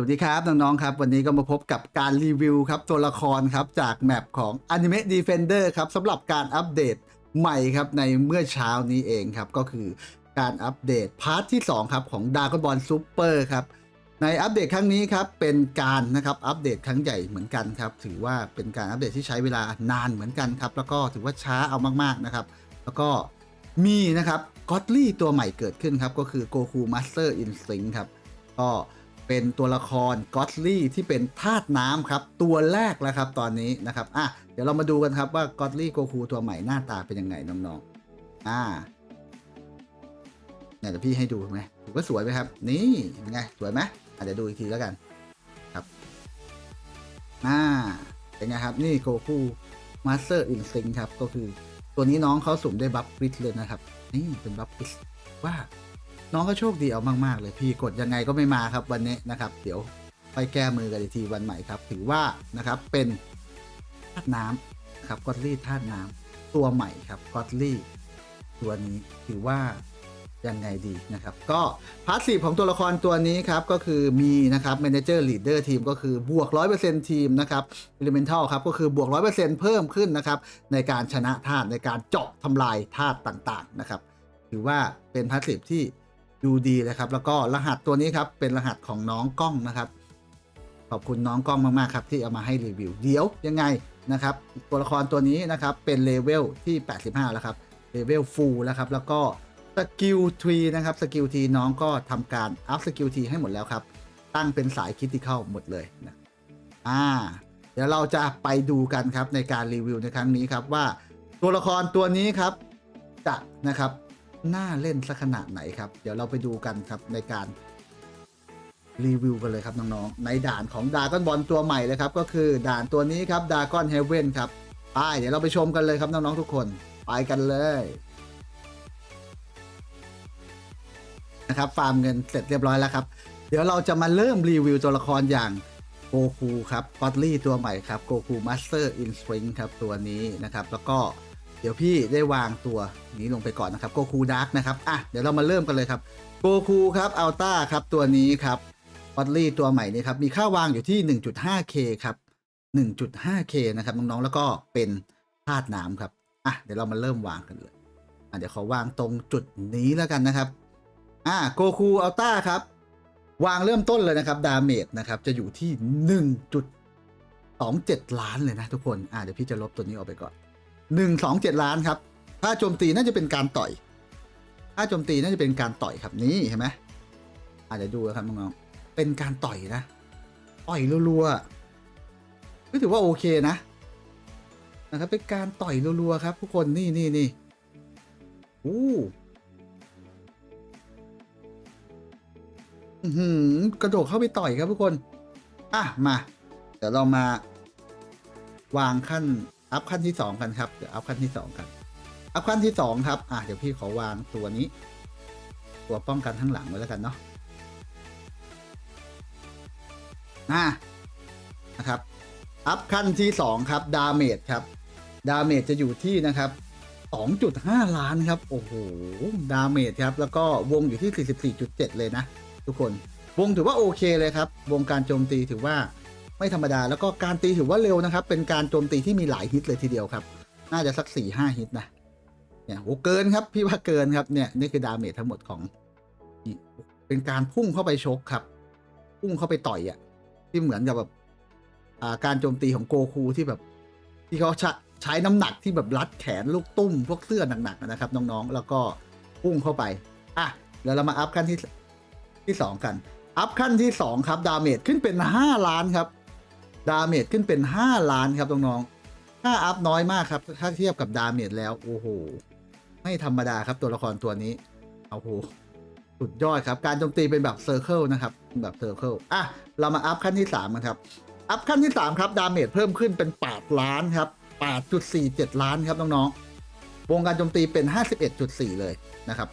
วัสดีครับ น้อง ๆ ครับ วันนี้ก็มาพบกับการรีวิวครับ ตัวละครครับ จากแมปของ Anime Defender ครับสำหรับการอัปเดตใหม่ครับ ในเมื่อเช้านี้เองครับ ก็คือการอัปเดตพาร์ทที่ 2 ครับ ของ Dragon Ball Super ครับ ในอัปเดตครั้งนี้ครับ เป็นการนะครับอัปเดตครั้งใหญ่เหมือนกันครับ ถือว่าเป็นการอัปเดตที่ใช้เวลานานเหมือนกันครับแล้วก็ถือว่าช้าเอามากๆนะครับ แล้วก็มีนะครับก็อตลี่ตัวใหม่เกิดขึ้นครับก็คือ Goku Master Instinct ครับก็ เป็นตัวละครก็อตลี่ที่เป็นธาตุน้ำครับตัวแรกแล้วครับตอนนี้นะครับอะเดี๋ยวเรามาดูกันครับว่าก็อตลี่โกคูตัวใหม่หน้าตาเป็นยังไงน้องๆอ่าเนี่ยเดี๋ยวพี่ให้ดูไหมถือว่าสวยไหมครับ นี่เป็นไงสวยไหมอะเดี๋ยวดูอีกทีแล้วกันครับอ่าเป็นไงครับนี่โกคูมาสเตอร์อินซิงครับก็คือตัวนี้น้องเขาสุ่มได้บัฟฟิตเลยนะครับ นี่เป็นบัฟฟิตว่า น้องก็โชคดีเอามากๆเลยพี่กดยังไงก็ไม่มาครับวันนี้นะครับ เดี๋ยวไปแก้มือกันอีกทีวันใหม่ครับ ถือว่านะครับเป็นธาตุน้ำครับกอตลี่ธาตุน้ำตัวใหม่ครับกอตลี่ตัวนี้ถือว่ายังไงดีนะครับ ก็พาสซีฟของตัวละครตัวนี้ครับ ก็คือมีนะครับ Manager Leader ทีมก็คือบวก 100%ทีมนะครับ Elemental ครับ ก็คือบวก 100%เพิ่มขึ้นนะครับ ในการชนะธาตุในการเจาะทำลายธาตุต่างๆนะครับ ถือว่าเป็นพาสซีฟที่ ดูดีเลยครับ แล้วก็รหัสตัวนี้ครับ เป็นรหัสของน้องกล้องนะครับ ขอบคุณน้องกล้องมาก ๆ ครับ ที่เอามาให้รีวิว เดี๋ยวยังไงนะครับ ตัวละครตัวนี้นะครับ เป็นเลเวลที่ 85 แล้วครับ เลเวลฟูลแล้วครับ แล้วก็สกิลทรีนะครับ สกิลทีน้องก็ทำการอัพสกิลทีให้หมดแล้วครับ ตั้งเป็นสายคิดที่เข้าหมดเลยนะอ่า เดี๋ยวเราจะไปดูกันครับในการรีวิวในครั้งนี้ครับว่าตัวละครตัวนี้ครับจะนะครับ น่าเล่นสักขนาดไหนครับ เดี๋ยวเราไปดูกันครับในการรีวิวกันเลยครับน้องๆ ในด่านของดากอนบอลตัวใหม่เลยครับ ก็คือด่านตัวนี้ครับดากอนเฮเว่นครับไปเดี๋ยวเราไปชมกันเลยครับน้องๆทุกคน ไปกันเลยนะครับฟาร์มเงินเสร็จเรียบร้อยแล้วครับ เดี๋ยวเราจะมาเริ่มรีวิวตัวละครอย่างโกคูครับกอตลี่ตัวใหม่ครับโกคูมาสเตอร์อินสปริงครับตัวนี้นะครับ แล้วก็ เดี๋ยวพี่ได้วางตัวนี้ลงไปก่อนนะครับโกคูดาร์กนะครับอะเดี๋ยวเรามาเริ่มกันเลยครับโกคูครับอัลต้าครับตัวนี้ครับออตลี่ตัวใหม่นี้ครับมีค่าวางอยู่ที่ 1.5K ครับ 1.5K นะครับน้องๆแล้วก็เป็นธาตุน้ำครับอะเดี๋ยวเรามาเริ่มวางกันเลยอะเดี๋ยวขอวางตรงจุดนี้แล้วกันนะครับอะโกคูอัลต้าครับ วางเริ่มต้นเลยนะครับดาเมจนะครับจะอยู่ที่ 1.27 ล้านเลยนะทุกคนอะเดี๋ยวพี่จะลบตัวนี้ออกไปก่อน หนึ่งสองเจ็ดล้านครับถ้าโจมตีน่าจะเป็นการต่อยถ้าโจมตีน่าจะเป็นการต่อยครับนี่เห็นไหมอาจจะดูนะครับน้องๆเป็นการต่อยนะต่อยรัวๆก็ถือว่าโอเคนะนะครับเป็นการต่อยรัวๆครับ ทุกคนนี่นี่นี่อู้หืกระโดดเข้าไปต่อยครับทุกคน อะ มา เดี๋ยวเรามาวางขั้น อัพขั้นที่สองกันครับ เดี๋ยวอัพขั้นที่สองกัน อัพขั้นที่สองครับ อะเดี๋ยวพี่ขอวางตัวนี้ ตัวป้องกันทั้งหลังไว้แล้วกันเนาะอะนะครับ อัพขั้นที่สองครับ ดาเมจครับ ดาเมจจะอยู่ที่นะครับ2.5 ล้านครับ โอ้โห ดาเมจครับ แล้วก็วงอยู่ที่ 44.7 เลยนะ ทุกคน วงถือว่าโอเคเลยครับ วงการโจมตีถือว่า ไม่ธรรมดาแล้วก็การตีถือว่าเร็วนะครับ เป็นการโจมตีที่มีหลายฮิตเลยทีเดียวครับ น่าจะสัก4ี่ห้าฮิตนะเนี่ยโอ้เกินครับพี่ว่าเกินครับเนี่ยนี่คือดาเมจทั้งหมดของเป็นการพุ่งเข้าไปชกครับ พุ่งเข้าไปต่อยอะ่ะที่เหมือนกับแบบอ่าการโจมตีของโกคูที่แบบ ที่เขาใช้ใช้น้ำหนักที่แบบรัดแขนลูกตุ้ม พวกเสื้อหนักๆนะครับ น้องๆ แล้วก็พุ่งเข้าไปอะแล้วเรามาอัพขั้นที่ที่สองกัน อัพขั้นที่สองครับ ดาเมจขึ้นเป็นห้าล้านครับ ดาเมจขึ้นเป็น 5 ล้านครับน้องๆถ้าอัพน้อยมากครับ ถ้าเทียบกับดาเมจแล้วโอ้โห ไม่ธรรมดาครับตัวละครตัวนี้โอ้โหสุดยอดครับ การโจมตีเป็นแบบเซอร์เคิลนะครับ แบบเซอร์เคิลอะ เรามาอัพขั้นที่ 3 กันครับ อัพขั้นที่ 3 ครับ ดาเมจเพิ่มขึ้นเป็น 8 ล้านครับ 8.47 ล้านครับน้องๆวงการโจมตีเป็น 51.4 เลยนะครับ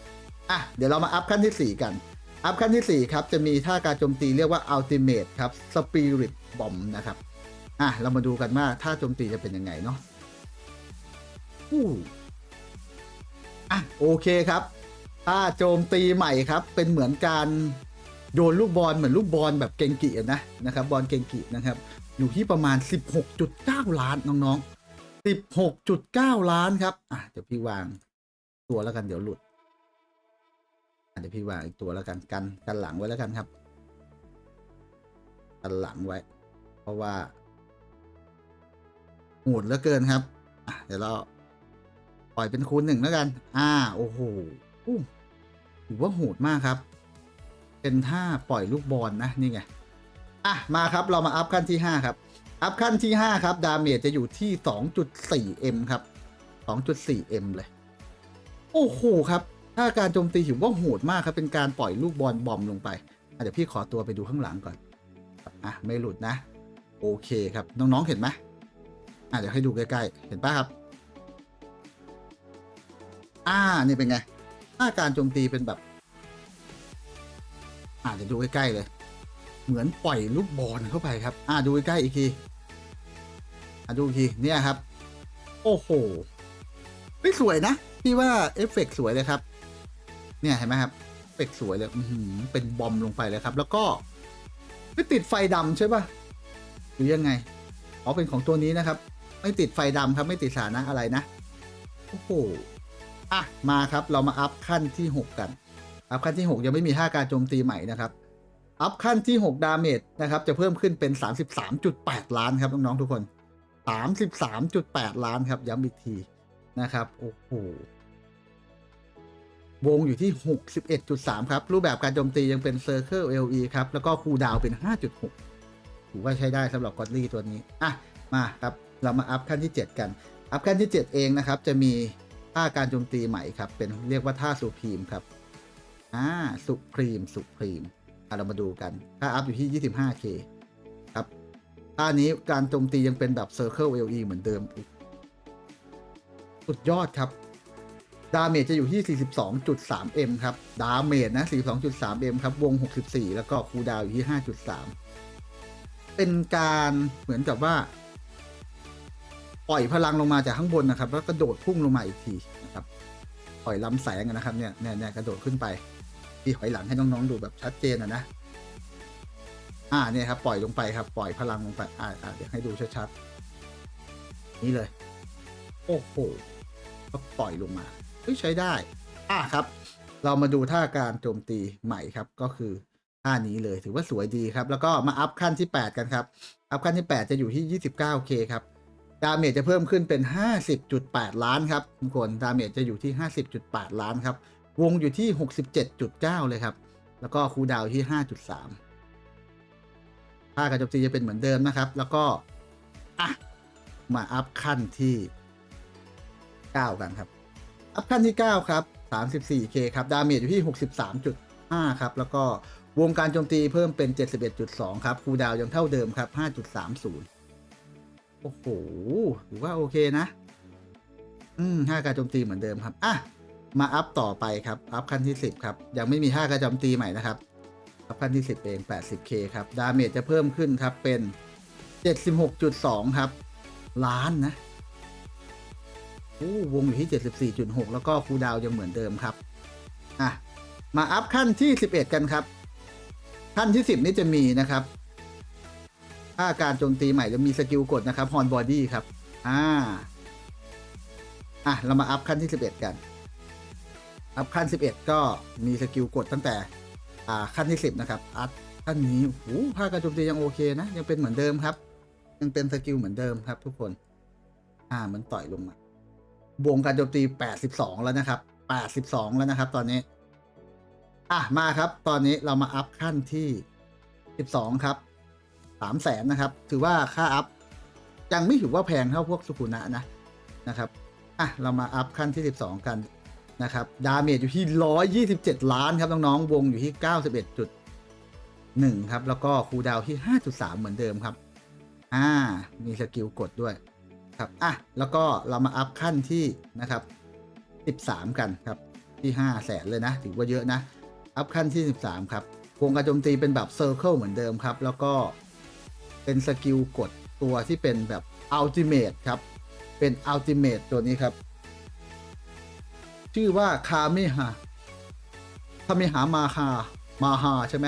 อะเดี๋ยวเรามาอัพขั้นที่ 4 กัน อัพขั้นที่ 4 ครับ จะมีท่าการโจมตีเรียกว่า Ultimate ครับ Spirit Bomb นะครับ อะ เรามาดูกันว่าท่าโจมตีจะเป็นยังไงเนาะอู้อะ โอเคครับ ท่าโจมตีใหม่ครับ เป็นเหมือนการโยนลูกบอลเหมือนลูกบอลแบบเกงกิอะนะนะครับ บอลเกงกินะครับ อยู่ที่ประมาณ 16.9 ล้านน้องๆ 16.9 ล้านครับ อะ เดี๋ยวพี่วางตัวแล้วกันเดี๋ยวหลุด เดี๋ยวพี่วางอีกตัวแล้วกันกันกันหลังไว้แล้วกันครับกันหลังไว้ เพราะว่าโหดเหลือเกินครับเดี๋ยวเราปล่อยเป็นคูณหนึ่งแล้วกัน อ่า โอ้โหอู้ถือว่าโหดมากครับ เป็นท่าปล่อยลูกบอลนะ นี่ไง อะ มาครับ เรามาอัพขั้นที่ 5 ครับ อัพขั้นที่ 5 ครับ ดาเมจจะอยู่ที่ 2.4m ครับ 2.4m เลย โอ้โหครับ ถ้าการโจมตีถือว่าโหดมากครับ เป็นการปล่อยลูกบอลบอมลงไปเดี๋ยวพี่ขอตัวไปดูข้างหลังก่อนอะไม่หลุดนะ โอเคครับ น้องๆเห็นไหมอะเดี๋ยวให้ดูใกล้ๆ เห็นปะครับ อ่านี่เป็นไงถ้าการโจมตีเป็นแบบ อ่าเดี๋ยวดูใกล้ๆเลย เหมือนปล่อยลูกบอลเข้าไปครับ อ่าดูใกล้ๆอีกทีอ่าดูอีกทีเนี่ยครับ โอ้โหไม่สวยนะพี่ว่าเอฟเฟกต์สวยเลยครับ เนี่ยเห็นไหมครับเอฟเฟกสวยเลยอือหือเป็นบอมลงไปเลยครับ แล้วก็ไม่ติดไฟดำใช่ปะหรือยังไงอ๋อเป็นของตัวนี้นะครับ ไม่ติดไฟดำครับ ไม่ติดสานะอะไรนะโอ้โหอะมาครับเรามาอัพขั้นที่ 6 กันอัพขั้นที่ 6 ยังไม่มีท่าการโจมตีใหม่นะครับอัพขั้นที่ 6 ดาเมจนะครับ จะเพิ่มขึ้นเป็น 33.8 ล้านครับน้องๆทุกคน 33.8 ล้านครับย้ำอีกทีนะครับ โอ้โห วงอยู่ที่ 61.3 ครับ รูปแบบการโจมตียังเป็น Circle LE ครับ แล้วก็คูลดาวเป็น 5.6 ถือว่าใช้ได้สำหรับกอดลี่ตัวนี้ อะ มาครับ เรามาอัพขั้นที่ 7 กัน อัพขั้นที่ 7 เองนะครับ จะมีท่าการโจมตีใหม่ครับ เป็นเรียกว่าท่าสุพรีมครับ อ่า สุพรีม สุพรีมอะเรามาดูกันถ้าอัพอยู่ที่ 25k ครับ ท่านี้การโจมตียังเป็นแบบ Circle LE เหมือนเดิม สุดยอดครับ ดาเมจจะอยู่ที่ 42.3m ครับ ดาเมจนะ 42.3m ครับ วง 64 แล้วก็คูดาวอยู่ที่ 5.3 เป็นการเหมือนกับว่า ปล่อยพลังลงมาจากข้างบนนะครับ แล้วกระโดดพุ่งลงมาอีกทีนะครับ ปล่อยลำแสงนะครับเนี่ยเนี่ยเนี่ยกระโดดขึ้นไป ที่ถอยหลังให้น้องๆดูแบบชัดเจนอะนะ อ่าเนี่ยครับปล่อยลงไปครับ ปล่อยพลังลงไป อ่าอ่าเดี๋ยวให้ดูชัดๆ นี่เลย โอ้โหก็ปล่อยลงมา ใช้ได้ อะครับ เรามาดูท่าการโจมตีใหม่ครับ ก็คือท่านี้เลยถือว่าสวยดีครับ แล้วก็มาอัพขั้นที่ 8 กันครับ อัพขั้นที่ 8 จะอยู่ที่ 29k ครับ ดาเมจจะเพิ่มขึ้นเป็น 50.8 ล้านครับทุกคน ดาเมจจะอยู่ที่ 50.8 ล้านครับ วงอยู่ที่ 67.9 เลยครับ แล้วก็คูดาวที่ 5.3ท่าการโจมตีจะเป็นเหมือนเดิมนะครับ แล้วก็อะมาอัพขั้นที่ 9 กันครับ อัพขั้นที่ 9 ครับ 34k ครับ ดาเมจอยู่ที่ 63.5 ครับ แล้วก็วงการโจมตีเพิ่มเป็น 71.2 ครับ คูดาวยังเท่าเดิมครับ 5.30 โอ้โหถือว่าโอเคนะ อืมห้าการโจมตีเหมือนเดิมครับ อะ มาอัพต่อไปครับ อัพขั้นที่ 10 ครับ ยังไม่มีห้าการโจมตีใหม่นะครับอัพขั้นที่ 10 เอง 80k ครับ ดาเมจจะเพิ่มขึ้นครับเป็น 76.2 ครับ ล้านนะ โอ้วงอยู่ที่ 74.6 แล้วก็คูดาวยังเหมือนเดิมครับ อะ มาอัพขั้นที่ 11 กันครับ ขั้นที่ 10 นี้จะมีนะครับถ้าการโจมตีใหม่จะมีสกิลกดนะครับฮอนบอดี้ครับ อ่า อะ เรามาอัพขั้นที่ 11 กัน อัพขั้น 11 ก็มีสกิลกดตั้งแต่ อ่า ขั้นที่ 10 นะครับ อัพขั้นนี้โอ้ภาคการโจมตียังโอเคนะ ยังเป็นเหมือนเดิมครับ ยังเป็นสกิลเหมือนเดิมครับทุกคน อ่า มันต่อยลงมา วงการโจมตี 82 แล้วนะครับ 82 แล้วนะครับตอนนี้ อะ มาครับ ตอนนี้เรามาอัพขั้นที่ 12 ครับสามแสนนะครับ ถือว่าค่าอัพยังไม่ถือว่าแพงเท่าพวกสุขุนะนะนะครับ อะ เรามาอัพขั้นที่ 12 กันนะครับ ดาเมจอยู่ที่ 127 ล้านครับน้องๆ วงอยู่ที่ 91.1 ครับ แล้วก็คูดาวที่ 5.3 เหมือนเดิมครับ อ่า มีสกิลกดด้วย ครับอะแล้วก็เรามาอัพขั้นที่นะครับ13 กันครับที่5แสนเลยนะ ถือว่าเยอะนะ อัพขั้นที่ 13 ครับวงการโจมตีเป็นแบบเซอร์เคิลเหมือนเดิมครับ แล้วก็เป็นสกิลกดตัวที่เป็นแบบอัลติเม e ครับ เป็นอัลติเม e ตัวนี้ครับ ชื่อว่าคาเมฮาคาเมฮามาฮามาฮาใช่ไหม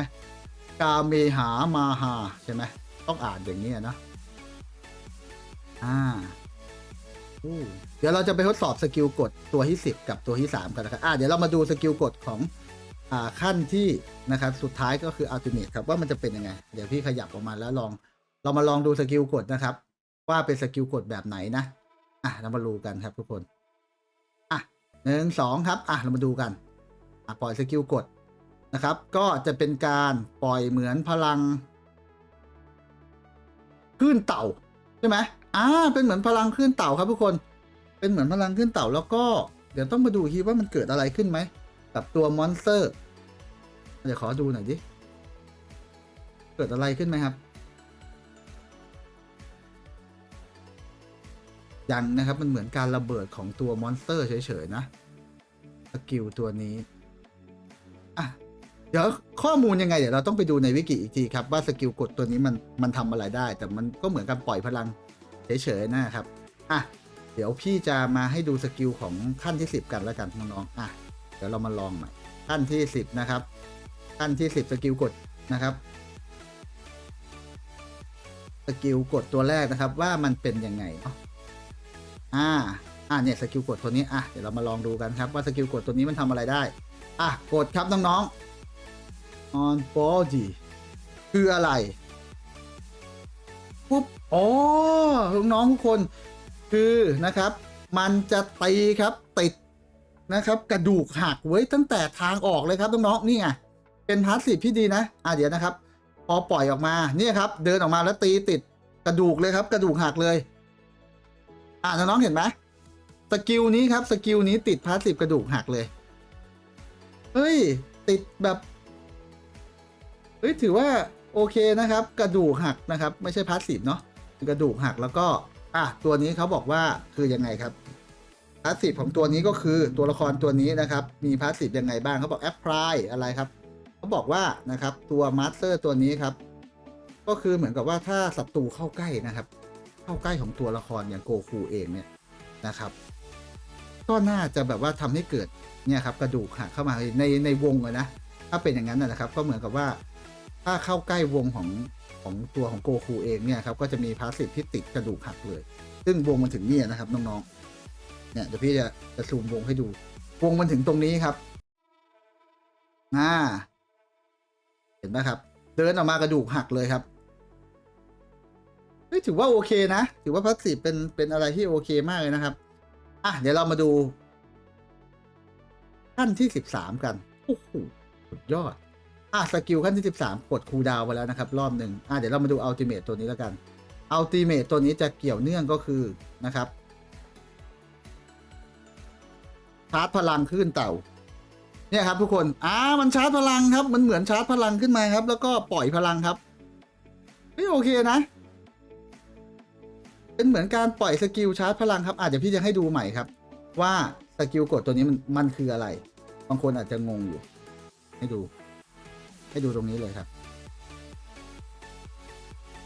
กาเมหามาหาใช่ไหมต้องอ่านอย่างนี้นะ อ่าเดี๋ยวเราจะไปทดสอบสกิลกดตัวที่ 10 กับตัวที่ 3 กันนะครับอ่าเดี๋ยวเรามาดูสกิลกดของอ่าขั้นที่นะครับ สุดท้ายก็คืออัลติเมทครับว่ามันจะเป็นยังไง เดี๋ยวพี่ขยับออกมาแล้วลอง เรามาลองดูสกิลกดนะครับ ว่าเป็นสกิลกดแบบไหนนะอะเรามาดูกันครับทุกคนอะหนึ่งสองครับอะเรามาดูกันอะปล่อยสกิลกดนะครับ ก็จะเป็นการปล่อยเหมือนพลังคลื่นเต่าใช่ไหม อ่าเป็นเหมือนพลังคลื่นเต่าครับทุกคน เป็นเหมือนพลังคลื่นเต่าแล้วก็ เดี๋ยวต้องมาดูอีกทีว่ามันเกิดอะไรขึ้นไหมกับตัวมอนสเตอร์ เดี๋ยวขอดูหน่อยดิ เกิดอะไรขึ้นไหมครับ ยังนะครับมันเหมือนการระเบิดของตัวมอนสเตอร์เฉยๆนะสกิลตัวนี้อะเดี๋ยวข้อมูลยังไงเดี๋ยวเราต้องไปดูในวิกิอีกทีครับว่าสกิลกดตัวนี้มันมันทำอะไรได้ แต่มันก็เหมือนการปล่อยพลัง เฉยๆนะครับ อะ เดี๋ยวพี่จะมาให้ดูสกิลของขั้นที่ 10 กันแล้วกันน้องๆอะ เดี๋ยวเรามาลองใหม่ขั้นที่ 10 นะครับ ขั้นที่ 10 สกิลกดนะครับ สกิลกดตัวแรกนะครับว่ามันเป็นยังไงอ่าอ่าเนี่ยสกิลกดตัวนี้อะเดี๋ยวเรามาลองดูกันครับว่าสกิลกดตัวนี้มันทำอะไรได้ อะกดครับน้องๆ on body คืออะไรปุ๊บ อ๋อน้องๆทุกคนคือนะครับ มันจะตีครับติดนะครับ กระดูกหักไว้ตั้งแต่ทางออกเลยครับน้องๆนี่ไงเป็นพาสซีฟที่ดีนะอะเดี๋ยวนะครับ พอปล่อยออกมาเนี่ยครับ เดินออกมาแล้วตีติดกระดูกเลยครับ กระดูกหักเลย อ่าน้องๆเห็นไหมสกิลนี้ครับสกิลนี้ติดพาสซีฟกระดูกหักเลยเฮ้ย ติดแบบเฮ้ยถือว่าโอเคนะครับ กระดูกหักนะครับ ไม่ใช่พาสซีฟเนาะ กระดูกหักแล้วก็อะตัวนี้เขาบอกว่าคือยังไงครับพาสซีฟของตัวนี้ก็คือตัวละครตัวนี้นะครับ มีพาสซีฟยังไงบ้างเขาบอกแอปพลายอะไรครับเขาบอกว่านะครับตัวมาสเตอร์ตัวนี้ครับ ก็คือเหมือนกับว่าถ้าศัตรูเข้าใกล้นะครับ เข้าใกล้ของตัวละครอย่างโกคูเองเนี่ยนะครับ ก็น่าจะแบบว่าทำให้เกิดเนี่ยครับกระดูกหักเข้ามาในในวงอะนะถ้าเป็นอย่างนั้นนะครับ ก็เหมือนกับว่าถ้าเข้าใกล้วงของ ของตัวของโกคูเองเนี่ยครับก็จะมีพาสซีฟที่ติดกระดูกหักเลย ซึ่งวงมันถึงเนี่ยนะครับน้องๆเนี่ยเดี๋ยวพี่จะจะซูมวงให้ดู วงมันถึงตรงนี้ครับอ่าเห็นไหมครับ เดินออกมากระดูกหักเลยครับเฮ้ยถือว่าโอเคนะ ถือว่าพัสซีฟเป็นเป็นอะไรที่โอเคมากเลยนะครับอะเดี๋ยวเรามาดูขั้นที่สิบสามกันโอ้โหสุดยอด อะสกิลขั้นที่สิบสามกดคูลดาวไปแล้วนะครับ รอบหนึ่งอะเดี๋ยวเรามาดูอัลติเมทตัวนี้แล้วกันอัลติเมทตัวนี้จะเกี่ยวเนื่องก็คือนะครับชาร์จพลังขึ้นเต่า เนี่ยครับทุกคนอ่ามันชาร์จพลังครับ มันเหมือนชาร์จพลังขึ้นมาครับ แล้วก็ปล่อยพลังครับเฮ้ยโอเคนะ เป็นเหมือนการปล่อยสกิลชาร์จพลังครับอาจจะพี่จะให้ดูใหม่ครับ ว่าสกิลกดตัวนี้มันมันคืออะไร บางคนอาจจะงงอยู่ ให้ดู ให้ดูตรงนี้เลยครับ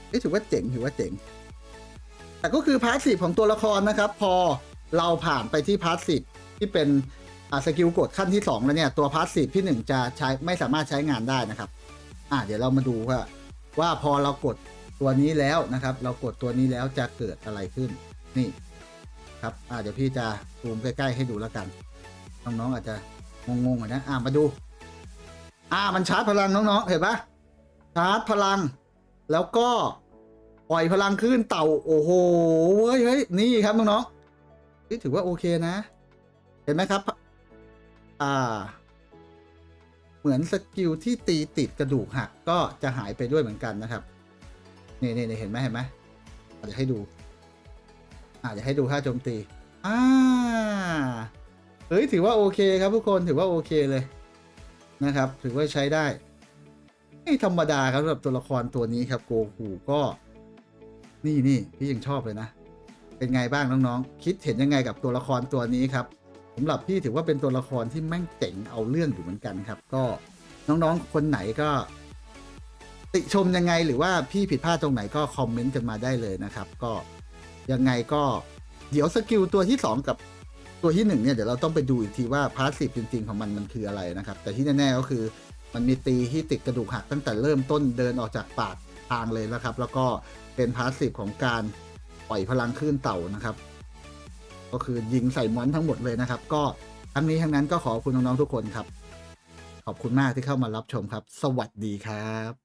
เอ้ยถือว่าเจ๋งถือว่าเจ๋ง แต่ก็คือพาสซีฟของตัวละครนะครับ พอเราผ่านไปที่พาสซีฟที่เป็นสกิลกดขั้นที่ 2 แล้วเนี่ย ตัวพาสซีฟที่ 1 จะใช้ไม่สามารถใช้งานได้นะครับ อ่าเดี๋ยวเรามาดูว่าว่าพอเรากดตัวนี้แล้วนะครับ เรากดตัวนี้แล้วจะเกิดอะไรขึ้น นี่ครับอ่าเดี๋ยวพี่จะซูมใกล้ๆให้ดูแล้วกันน้องๆอาจจะงงๆหน่อยนะอ่ามาดู อ่ามันชาร์จพลังน้องๆ เห็นปะชาร์จพลัง แล้วก็ปล่อยพลังขึ้นเต่า โอ้โหเฮ้ยเฮ้ยนี่ครับน้องๆนี่ถือว่าโอเคนะ เห็นไหมครับ อ่า เหมือนสกิลที่ตีติดกระดูกหักก็จะหายไปด้วยเหมือนกันนะครับนี่นี่นี่เห็นไหมเห็นไหมอาจจะให้ดูอาจจะให้ดูท่าโจมตี อ่า เฮ้ย ถือว่าโอเคครับทุกคน ถือว่าโอเคเลย นะครับ ถือว่าใช้ได้ไม่ธรรมดาครับสำหรับตัวละครตัวนี้ครับโกคูก็นี่นี่พี่ยังชอบเลยนะ เป็นไงบ้างน้องๆ คิดเห็นยังไงกับตัวละครตัวนี้ครับสำหรับพี่ถือว่าเป็นตัวละครที่แม่งเจ๋งเอาเรื่องอยู่เหมือนกันครับ ก็น้องๆคนไหนก็ ติชมยังไงหรือว่าพี่ผิดพลาดตรงไหนก็คอมเมนต์กันมาได้เลยนะครับ ก็ยังไงก็เดี๋ยวสกิลตัวที่ 2 กับ ตัวที่1เนี่ยเดี๋ยวเราต้องไปดูอีกทีว่าพาสซีฟจริง ๆ ของมันมันคืออะไรนะครับ แต่ที่แน่ๆก็คือมันมีตีที่ติดกระดูกหักตั้งแต่เริ่มต้นเดินออกจากปากทางเลยนะครับ แล้วก็เป็นพาสซีฟของการปล่อยพลังคลื่นเต่านะครับ ก็คือยิงใส่มอนทั้งหมดเลยนะครับ ก็ทั้งนี้ทั้งนั้นก็ขอบคุณน้องๆทุกคนครับ ขอบคุณมากที่เข้ามารับชมครับ สวัสดีครับ